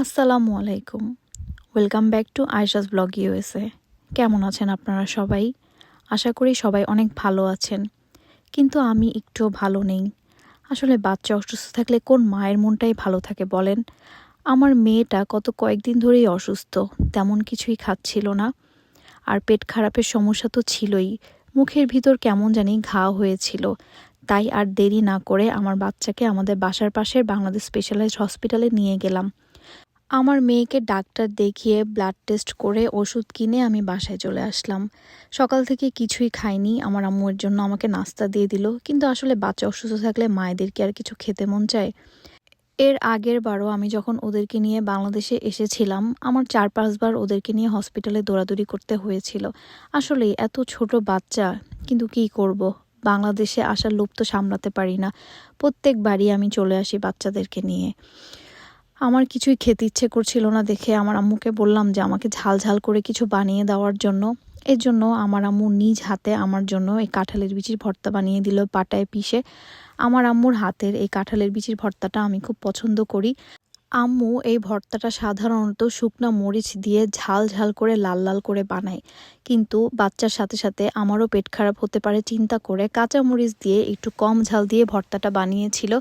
আসসালামু আলাইকুম। Welcome back to Aysha's blog USA কেমন আছেন আপনারা সবাই? আশা করি সবাই অনেক ভালো আছেন। কিন্তু আমি একটুও ভালো নেই। আসলে বাচ্চা অসুস্থ থাকলে কোন মায়ের মনটাই ভালো থাকে বলেন? আমার মেয়েটা কত কয়েকদিন ধরেই অসুস্থ, তেমন কিছুই খাচ্ছিল না। আর পেট খারাপের সমস্যা তো ছিলই। মুখের ভিতর কেমন জানি ঘা হয়েছিল। তাই আর দেরি না করে আমার বাচ্চাকে আমাদের বাসার পাশের বাংলাদেশ স্পেশালাইজড হসপিটালে নিয়ে গেলাম। আমার মেয়েকে ডাক্তার দেখিয়ে ব্লাড টেস্ট করে ওষুধ কিনে আমি বাসায় চলে আসলাম। সকাল থেকে কিছুই খাইনি। আমার আম্মুর জন্য আমাকে নাস্তা দিয়ে দিল। কিন্তু আসলে বাচ্চা অসুস্থ থাকলে মায়েদেরকে আর কিছু খেতে মন চায়? এর আগের বারও আমি যখন ওদেরকে নিয়ে বাংলাদেশে এসেছিলাম, আমার চার পাঁচবার ওদেরকে নিয়ে হসপিটালে দৌড়াদৌড়ি করতে হয়েছিল। আসলে এত ছোট বাচ্চা, কিন্তু কি করব? বাংলাদেশে আসার লোভ তো সামলাতে পারি না। প্রত্যেকবারই আমি চলে আসি বাচ্চাদেরকে নিয়ে। আমার কিছুই খেতে ইচ্ছে করছিল না দেখে আমার আম্মুকে বললাম যে আমাকে ঝাল ঝাল করে কিছু বানিয়ে দেওয়ার জন্য। এর জন্য আমার আম্মু নিজ হাতে আমার জন্য এই কাঁঠালের বিচির ভর্তা বানিয়ে দিল পাটায় পিষে। আমার আম্মুর হাতের এই কাঁঠালের বিচির ভর্তাটা আমি খুব পছন্দ করি। আম্মু এই ভর্তাটা সাধারণত শুকনা মরিচ দিয়ে ঝাল ঝাল করে লাল লাল করে বানায়। কিন্তু বাচ্চার সাথে সাথে আমারও পেট খারাপ হতে পারে চিন্তা করে কাঁচা মরিচ দিয়ে একটু কম ঝাল দিয়ে ভর্তাটা বানিয়েছিল।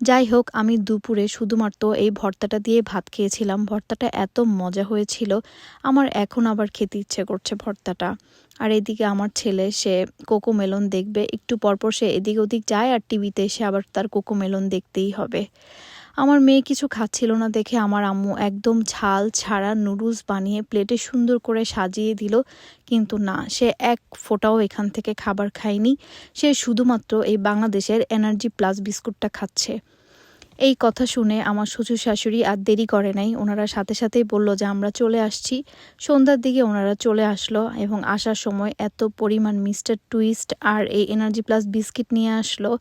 যাই হোক আমি দুপুরে শুধুমাত্র এই ভর্তাটা দিয়ে ভাত খেয়েছিলাম। ভর্তাটা এত মজা হয়েছিল, আমার এখন আবার খেতে ইচ্ছে করছে ভর্তাটা। আর এদিকে আমার ছেলে, সে কোকো মেলন দেখবে, একটু পরপর সে এদিক ওদিক যায় আর টিভিতে এসে আবার তার কোকো মেলন দেখতেই হবে। আমার মেয়ে কিছু খাচ্ছিল না দেখে আমার আম্মু একদম ঝাল ছাড়া নুডলস বানিয়ে প্লেটে সুন্দর করে সাজিয়ে দিল। কিন্তু না, সে এক ফোঁটাও এখান থেকে খাবার খায়নি। সে শুধুমাত্র এই বাংলাদেশের এনার্জি প্লাস বিস্কুটটা খাচ্ছে। এই কথা শুনে আমার শ্বশুর শাশুড়ি আর দেরি করে নাই। ওনারা সাথে সাথেই বলল যে, আমরা চলে আসছি। সন্ধ্যার দিকে ওনারা চলে আসলো এবং আসার সময় এত পরিমাণ মিস্টার টুইস্ট আর এই এনার্জি প্লাস বিস্কিট নিয়ে আসলো।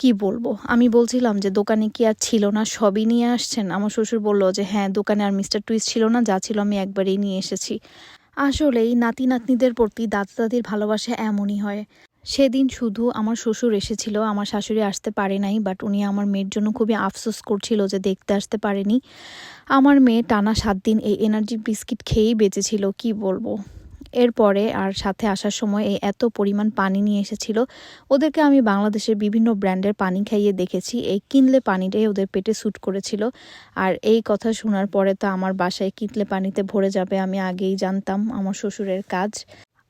কি বলব? আমি বলছিলাম যে দোকানে কি আর ছিল না, সবই নিয়ে আসছেন। আমার শ্বশুর বলল যে হ্যাঁ দোকানে আর মিস্টার টুইস্ট ছিল না, যা ছিল আমি একবারেই নিয়ে এসেছি। আসলেই নাতি নাতনিদের প্রতি দাদা দাদির ভালোবাসা এমনই হয়। সেদিন শুধু আমার শ্বশুর এসেছিল, আমার শাশুড়ি আসতে পারে নাই বাট উনি আমার মেয়ের জন্য খুবই আফসোস করছিল যে দেখতে আসতে পারেনি। আমার মেয়ে টানা সাত দিন এই এনার্জি বিস্কিট খেয়েই বেঁচেছিল কি বলব? এরপরে আর সাথে আসার সময় এই এত পরিমাণ পানি নিয়ে এসেছিল। ওদেরকে আমি বাংলাদেশের বিভিন্ন ব্র্যান্ডের পানি খাইয়ে দেখেছি। এই কিনলে পানিটাই ওদের পেটে স্যুট করেছিল। আর এই কথা শোনার পরে তো আমার বাসায় কিনলে পানিতে ভরে যাবে আমি আগেই জানতাম আমার শ্বশুরের কাজ।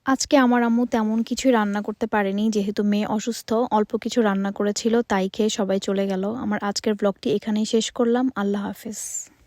আজকে আমার আম্মু তেমন কিছুই রান্না করতে পারেনি, যেহেতু মেয়ে অসুস্থ, অল্প কিছু রান্না করেছিল, তাই খেয়ে সবাই চলে গেল। আমার আজকের ব্লগটি এখানেই শেষ করলাম। আল্লাহ হাফিজ।